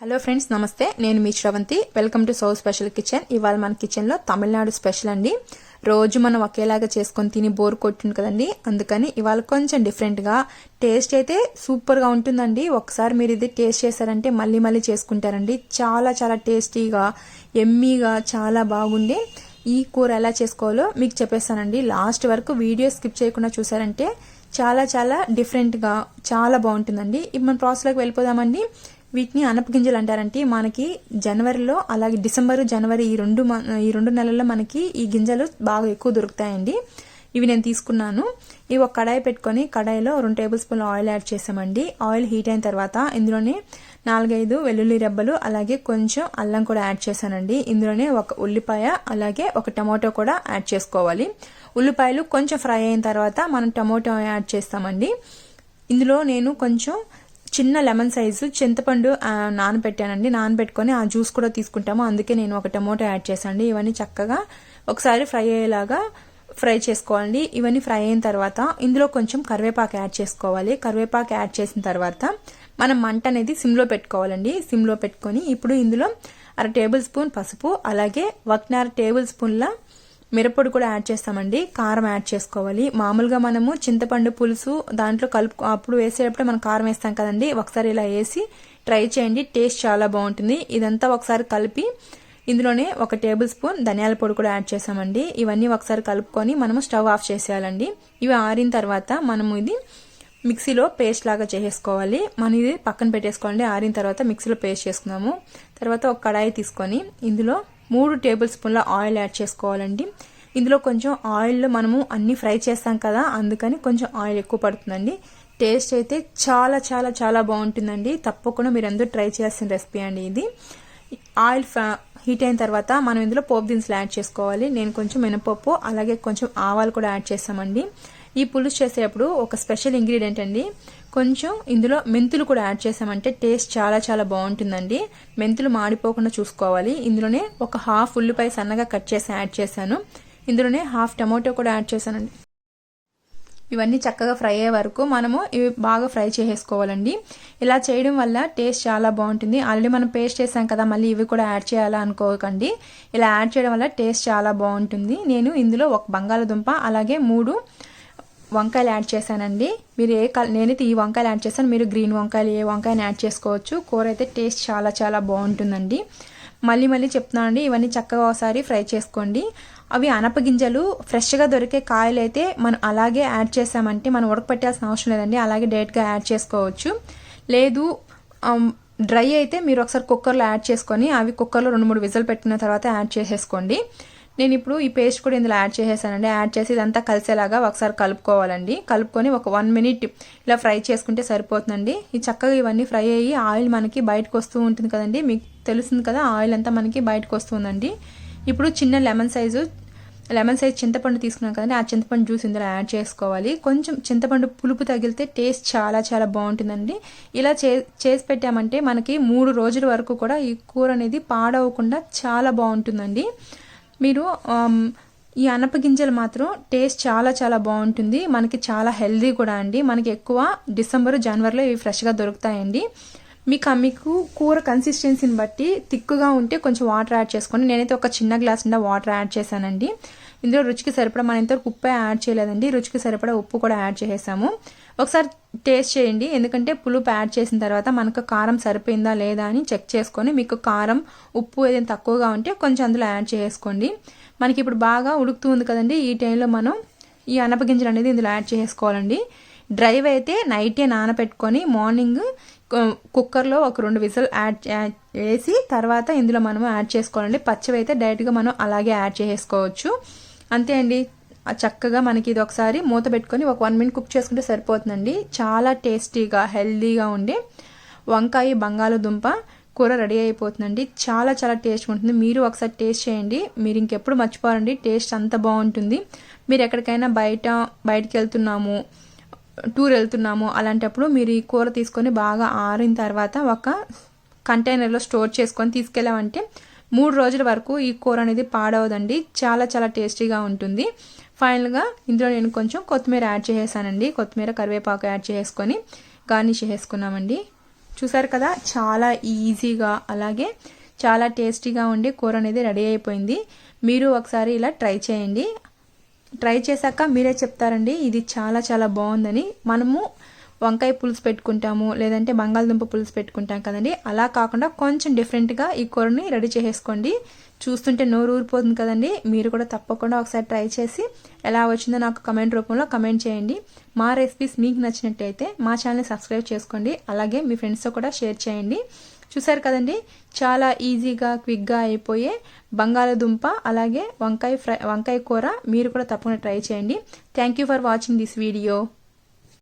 Hello friends నమస్తే. నేను మీ శ్రవంతి. వెల్కమ్ టు సౌ స్పెషల్ కిచెన్. ఇవాళ మన కిచెన్లో తమిళనాడు స్పెషల్ అండి. రోజు మనం ఒకేలాగా చేసుకొని తిని బోర్ కొట్టింది కదండి. అందుకని ఇవాళ కొంచెం డిఫరెంట్గా. టేస్ట్ అయితే సూపర్గా ఉంటుందండి. ఒకసారి మీరు ఇది టేస్ట్ చేశారంటే మళ్ళీ మళ్ళీ చేసుకుంటారండి. చాలా చాలా టేస్టీగా ఎమ్మీగా చాలా బాగుండే ఈ కూర ఎలా చేసుకోవాలో మీకు చెప్పేస్తానండి. లాస్ట్ వరకు వీడియో స్కిప్ చేయకుండా చూసారంటే చాలా చాలా డిఫరెంట్గా చాలా బాగుంటుందండి. ఇప్పుడు మన ప్రాసెస్లోకి వెళ్ళిపోదామండి. వీటిని అనపగింజలు అంటారంటే మనకి జనవరిలో అలాగే డిసెంబరు జనవరి ఈ రెండు ఈ రెండు నెలల్లో మనకి ఈ గింజలు బాగా ఎక్కువ దొరుకుతాయండి. ఇవి నేను తీసుకున్నాను. ఇవి ఒక కడాయి పెట్టుకొని కడాయిలో రెండు టేబుల్ స్పూన్ ఆయిల్ యాడ్ చేసామండి ఆయిల్ హీట్ అయిన తర్వాత ఇందులోనే నాలుగైదు వెల్లుల్లి రెబ్బలు అలాగే కొంచెం అల్లం కూడా యాడ్ చేశానండి. ఇందులోనే ఒక ఉల్లిపాయ అలాగే ఒక టమాటో కూడా యాడ్ చేసుకోవాలి. ఉల్లిపాయలు కొంచెం ఫ్రై అయిన తర్వాత మనం టమాటో యాడ్ చేస్తామండి. ఇందులో నేను కొంచెం చిన్న లెమన్ సైజు చింతపండు నానబెట్టానండి. నానబెట్టుకొని ఆ జ్యూస్ కూడా తీసుకుంటాము. అందుకే నేను ఒక టమోటో యాడ్ చేశాను ఇవన్నీ చక్కగా ఒకసారి ఫ్రై అయ్యేలాగా ఫ్రై చేసుకోవాలండి. ఇవన్నీ ఫ్రై అయిన తర్వాత ఇందులో కొంచెం కరివేపాకు యాడ్ చేసుకోవాలి. కరివేపాకు యాడ్ చేసిన తర్వాత మనం మంట అనేది సిమ్లో పెట్టుకోవాలండి. సిమ్లో పెట్టుకొని ఇప్పుడు ఇందులో అర టేబుల్ స్పూన్ పసుపు అలాగే ఒకటిన్నర టేబుల్ స్పూన్ల మిరప్పొడి కూడా యాడ్ చేస్తామండి. కారం యాడ్ చేసుకోవాలి. మామూలుగా మనము చింతపండు పులుసు దాంట్లో కలుపు అప్పుడు వేసేటప్పుడు మనం కారం వేస్తాం కదండి. ఒకసారి ఇలా వేసి ట్రై చేయండి. టేస్ట్ చాలా బాగుంటుంది. ఇదంతా ఒకసారి కలిపి ఇందులోనే ఒక టేబుల్ స్పూన్ ధనియాల పొడి కూడా యాడ్ చేసామండి. ఇవన్నీ ఒకసారి కలుపుకొని మనము స్టవ్ ఆఫ్ చేసేయాలండి. ఇవి ఆరిన తర్వాత మనము ఇది మిక్సీలో పేస్ట్ లాగా చేసేసుకోవాలి. మనం ఇది పక్కన పెట్టేసుకోండి ఆరిన తర్వాత మిక్సీలో పేస్ట్ చేసుకున్నాము. తర్వాత ఒక కడాయి తీసుకొని ఇందులో మూడు టేబుల్ స్పూన్ల ఆయిల్ యాడ్ చేసుకోవాలండి. ఇందులో కొంచెం ఆయిల్ మనము అన్ని ఫ్రై చేస్తాం కదా అందుకని కొంచెం ఆయిల్ ఎక్కువ పడుతుందండి. టేస్ట్ అయితే చాలా చాలా చాలా బాగుంటుందండి. తప్పకుండా మీరు అందరూ ట్రై చేయాల్సిన రెసిపీ అండి ఇది. ఆయిల్ హీట్ అయిన తర్వాత మనం ఇందులో పోపు దినుసులు యాడ్ చేసుకోవాలి. నేను కొంచెం మినపప్పు అలాగే కొంచెం ఆవాలు కూడా యాడ్ చేస్తామండి. ఈ పులుసు చేసేటప్పుడు ఒక స్పెషల్ ఇంగ్రీడియంట్ అండి. కొంచెం ఇందులో మెంతులు కూడా యాడ్ చేసామంటే టేస్ట్ చాలా చాలా బాగుంటుందండి. మెంతులు మాడిపోకుండా చూసుకోవాలి. ఇందులోనే ఒక హాఫ్ ఉల్లిపాయ సన్నగా కట్ చేసి యాడ్ చేశాను. ఇందులోనే హాఫ్ టమాటో కూడా యాడ్ చేశానండి. ఇవన్నీ చక్కగా ఫ్రై అయ్యే వరకు మనము ఇవి బాగా ఫ్రై చేసేసుకోవాలండి. ఇలా చేయడం వల్ల టేస్ట్ చాలా బాగుంటుంది. ఆల్రెడీ మనం పేస్ట్ చేసాం కదా మళ్ళీ ఇవి కూడా యాడ్ చేయాలా అనుకోకండి. ఇలా యాడ్ చేయడం వల్ల టేస్ట్ చాలా బాగుంటుంది. నేను ఇందులో ఒక బంగాళదుంప అలాగే మూడు వంకాయలు యాడ్ చేశానండి. మీరు ఏ కలర్ నేనైతే ఈ వంకాయలు యాడ్ చేశాను మీరు గ్రీన్ వంకాయలు ఏ వంకాయని యాడ్ చేసుకోవచ్చు. కూర అయితే టేస్ట్ చాలా చాలా బాగుంటుందండి. మళ్ళీ మళ్ళీ చెప్తున్నానండి ఇవన్నీ చక్కగా ఒకసారి ఫ్రై చేసుకోండి. అవి అనపగింజలు ఫ్రెష్గా దొరికే కాయలు అయితే మనం అలాగే యాడ్ చేసామంటే మనం ఉడకపెట్టాల్సిన అవసరం లేదండి. అలాగే డైరెక్ట్గా యాడ్ చేసుకోవచ్చు. లేదు డ్రై అయితే మీరు ఒకసారి కుక్కర్లో యాడ్ చేసుకొని అవి కుక్కర్లో రెండు మూడు విజల్ పెట్టిన తర్వాత యాడ్ చేసేసుకోండి. నేను ఇప్పుడు ఈ పేస్ట్ కూడా ఇందులో యాడ్ చేసేసానండి. యాడ్ చేసి ఇదంతా కలిసేలాగా ఒకసారి కలుపుకోవాలండి. కలుపుకొని ఒక వన్ మినిట్ ఇలా ఫ్రై చేసుకుంటే సరిపోతుందండి. ఈ చక్కగా ఇవన్నీ ఫ్రై అయ్యి ఆయిల్ మనకి బయటకు వస్తూ ఉంటుంది కదండి. మీకు తెలుస్తుంది కదా ఆయిల్ అంతా మనకి బయటకు వస్తుందండి. ఇప్పుడు చిన్న లెమన్ సైజు లెమన్ సైజ్ చింతపండు తీసుకున్నాం కదండి. ఆ చింతపండు జ్యూస్ ఇందులో యాడ్ చేసుకోవాలి. కొంచెం చింతపండు పులుపు తగిలితే టేస్ట్ చాలా చాలా బాగుంటుందండి. ఇలా చే చేసి పెట్టామంటే మనకి మూడు రోజుల వరకు కూడా ఈ కూర అనేది పాడవకుండా చాలా బాగుంటుందండి. మీరు um, ఈ అనపగింజలు మాత్రం టేస్ట్ చాలా చాలా బాగుంటుంది. మనకి చాలా హెల్దీ కూడా అండి. మనకి ఎక్కువ డిసెంబర్ జనవరిలో ఇవి ఫ్రెష్గా దొరుకుతాయండి. మీకు మీకు కూర కన్సిస్టెన్సీని బట్టి తిక్కుగా ఉంటే కొంచెం వాటర్ యాడ్ చేసుకోండి. నేనైతే ఒక చిన్న గ్లాస్ నిండా వాటర్ యాడ్ చేశానండి. ఇందులో రుచికి సరిపడా మనం ఇంతవరకు ఉప్పు యాడ్ చేయలేదండి. రుచికి సరిపడా ఉప్పు కూడా యాడ్ చేసేసాము. ఒకసారి టేస్ట్ చేయండి. ఎందుకంటే పులుపు యాడ్ చేసిన తర్వాత మనకు కారం సరిపోయిందా లేదా అని చెక్ చేసుకొని మీకు కారం ఉప్పు ఏదైనా తక్కువగా ఉంటే కొంచెం అందులో యాడ్ చేసుకోండి. మనకి ఇప్పుడు బాగా ఉడుకుతూ ఉంది కదండి. ఈ టైంలో మనం ఈ అనపగింజలు అనేది ఇందులో యాడ్ చేసుకోవాలండి. డ్రైవ్ అయితే నైటే నానపెట్టుకొని మార్నింగ్ కుక్కర్లో ఒక రెండు విజిల్ యాడ్ వేసి తర్వాత ఇందులో మనం యాడ్ చేసుకోవాలండి. పచ్చివి అయితే డైరెక్ట్గా మనం అలాగే యాడ్ చేసుకోవచ్చు. అంతే అండి. చక్కగా మనకి ఇది ఒకసారి మూత పెట్టుకొని ఒక వన్ మినిట్ కుక్ చేసుకుంటే సరిపోతుందండి. చాలా టేస్టీగా హెల్దీగా ఉండే వంకాయ బంగాళదుంప కూర రెడీ అయిపోతుందండి. చాలా చాలా టేస్ట్ ఉంటుంది. మీరు ఒకసారి టేస్ట్ చేయండి. మీరు ఇంకెప్పుడు మర్చిపోరండి. టేస్ట్ అంత బాగుంటుంది. మీరు ఎక్కడికైనా బయట బయటికి వెళ్తున్నాము టూర్ వెళ్తున్నాము అలాంటప్పుడు మీరు ఈ కూర తీసుకొని బాగా ఆరిన తర్వాత ఒక కంటైనర్లో స్టోర్ చేసుకొని తీసుకెళ్ళామంటే మూడు రోజుల వరకు ఈ కూర అనేది పాడవదండి. చాలా చాలా టేస్టీగా ఉంటుంది. ఫైనల్గా ఇందులో నేను కొంచెం కొత్తిమీర యాడ్ చేసేసానండి. కొత్తిమీర కరివేపాకు యాడ్ చేసుకొని గార్నిష్ చేసుకున్నామండి చూసారు కదా చాలా ఈజీగా అలాగే చాలా టేస్టీగా ఉండి కూర అనేది రెడీ అయిపోయింది. మీరు ఒకసారి ఇలా ట్రై చేయండి. ట్రై చేశాక మీరే చెప్తారండి ఇది చాలా చాలా బాగుందని. మనము వంకాయ పులుసు పెట్టుకుంటాము లేదంటే బంగాళదుంప పులుసు పెట్టుకుంటాం కదండి. అలా కాకుండా కొంచెం డిఫరెంట్గా ఈ కూరని రెడీ చేసేసుకోండి. చూస్తుంటే నోరు ఊరిపోతుంది కదండి. మీరు కూడా తప్పకుండా ఒకసారి ట్రై చేసి ఎలా వచ్చిందో నాకు కమెంట్ రూపంలో కమెంట్ చేయండి. మా రెసిపీస్ మీకు నచ్చినట్టయితే మా ఛానల్ని సబ్స్క్రైబ్ చేసుకోండి. అలాగే మీ ఫ్రెండ్స్తో కూడా షేర్ చేయండి. చూసారు కదండి చాలా ఈజీగా క్విక్గా అయిపోయే బంగాళదుంప అలాగే వంకాయ ఫ్రై వంకాయ కూర మీరు కూడా తప్పకుండా ట్రై చేయండి. Thank you for watching this video